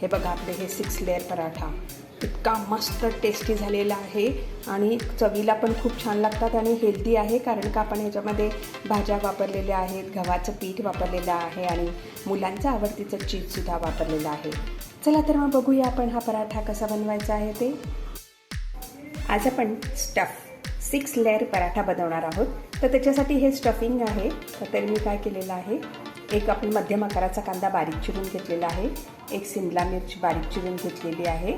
हे बघा आपले हे सिक्स लेअर पराठा. इतका मस्त टेस्टी झालेला आहे आणि चवीला पण खूप छान लागतात आणि हेल्दी आहे कारण का आपण ह्याच्यामध्ये भाज्या वापरलेल्या आहेत गव्हाचं पीठ वापरलेलं आहे आणि मुलांचं आवडतीचं चीजसुद्धा वापरलेलं आहे. चला तर मग बघूया आपण हा पराठा कसा बनवायचा आहे ते. आज आपण स्टफ सिक्स लेअर पराठा बनवणार आहोत. तर त्याच्यासाठी हे स्टफिंग आहे. तर मी काय केलेलं आहे? एक आपण मध्यम आकाराचा कांदा बारीक चिरून घेतलेला आहे. एक सिमला मिरची बारीक चिरून घेतलेली आहे.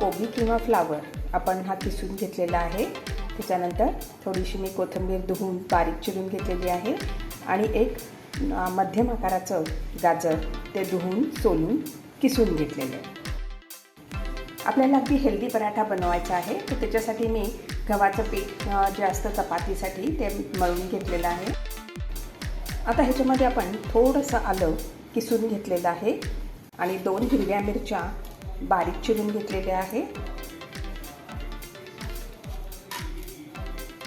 कोबी किंवा फ्लावर आपण हा किसून घेतलेला आहे. त्याच्यानंतर थोडीशी मी कोथिंबीर धुवून बारीक चिरून घेतलेली आहे. आणि एक मध्यम आकाराचं गाजर ते धुवून सोलून किसून घेतलेलं आहे. आपल्याला अगदी हेल्दी पराठा बनवायचा आहे. तर त्याच्यासाठी मी गव्हाचं पीठ जे असतं चपातीसाठी ते मळून घेतलेलं आहे. आता ह्याच्यामध्ये आपण थोडंसं आलं किसून घेतलेलं आहे. आणि दोन हिरव्या मिरच्या बारीक चिरून घेतलेल्या आहे.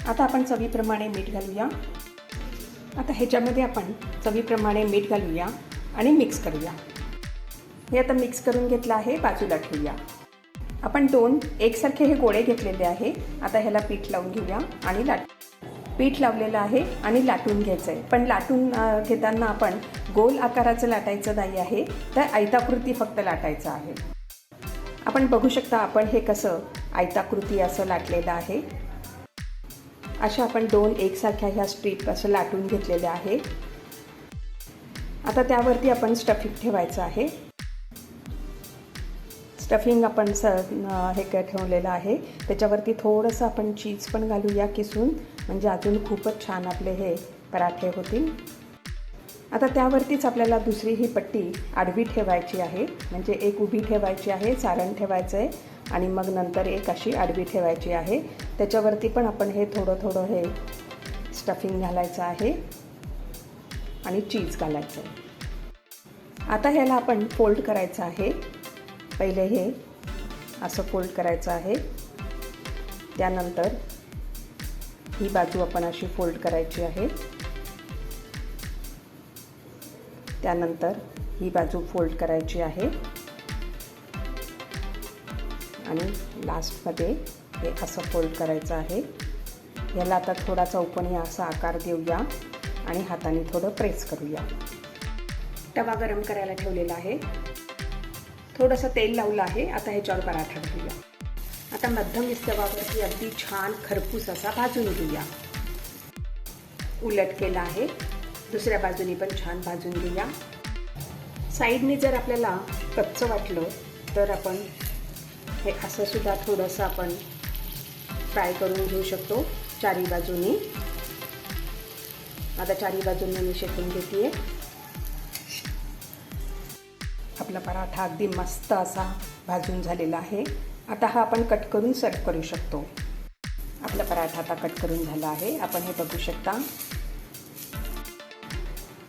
आता आपण चवीप्रमाणे मीठ घालूया. आता ह्याच्यामध्ये आपण चवीप्रमाणे मीठ घालूया आणि मिक्स करूया. हे आता मिक्स करून घेतलं आहे बाजूला ठेवूया. आपण दोन एकसारखे हे गोळे घेतलेले आहे. आता ह्याला पीठ लावून घेऊया आणि लाट पीठ लावलेलं आहे आणि लाटून घ्यायचं आहे पण लाटून घेताना आपण गोल आकाराचं लाटायचं नाही आहे तर आयताकृती फक्त लाटायचं आहे. आपण बघू शकता आपण हे कसं आयताकृती असं लाटलेलं आहे. अशा आपण दोन एकसारख्या ह्या स्ट्रीप असं लाटून घेतलेल्या आहे. आता त्यावरती आपण स्टफिंग ठेवायचं आहे. स्टफिंग आपण स हे क ठेवलेलं आहे. त्याच्यावरती थोडंसं आपण चीज पण घालूया किसून. म्हणजे अजून खूपच छान आपले हे पराठे होतील. आता त्यावरतीच आपल्याला दुसरी ही पट्टी आडवी ठेवायची आहे. म्हणजे एक उभी ठेवायची आहे सारण ठेवायचं आहे आणि मग नंतर एक अशी आडवी ठेवायची आहे. त्याच्यावरती पण आपण हे थोडं थोडं हे स्टफिंग घालायचं आहे. आणि चीज घालायचं आहे आता ह्याला आपण फोल्ड करायचं आहे. पहिले हे असं फोल्ड करायचं आहे. त्यानंतर ही बाजू आपण अशी फोल्ड करायची आहे. त्यानंतर ही बाजू फोल्ड करायची आहे. आणि लास्टमध्ये हे असं फोल्ड करायचं आहे. याला आता थोडा चौकोनी असा आकार देऊया आणि हाताने थोडं प्रेस करूया. तवा गरम करायला ठेवलेला आहे. थोडंसं तेल लावलं आहे. आता ह्याच्यावर पराठा घालूया आता मध्यम विस्तवावरती अगदी छान खरपूस असा भाजून घेऊया. उलट केला आहे. दुसऱ्या बाजूनी पण छान भाजून घेऊया. साईडने जर आपल्याला कच्चं वाटलं तर आपण हे असं सुद्धा थोडंसं आपण फ्राय करून घेऊ शकतो चारी बाजूनी. आता चारी बाजूंनी मी शेकून घेते आपला पराठा अगदी मस्त असा भाजून झालेला आहे. आता हा आपण कट करून सर्व करू शकतो. आपला पराठा आता कट करून झाला आहे. आपण हे बघू शकता.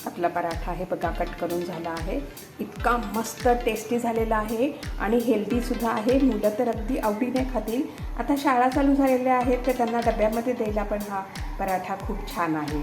आपला पराठा हे बघा कट करून झाला आहे. इतका मस्त टेस्टी झालेला आहे आणि हेल्दीसुद्धा आहे. मुलं तर अगदी आवडीने खातील. आता शाळा चालू झालेल्या आहेत तर त्यांना डब्यामध्ये द्यायला पण हा पराठा खूप छान आहे.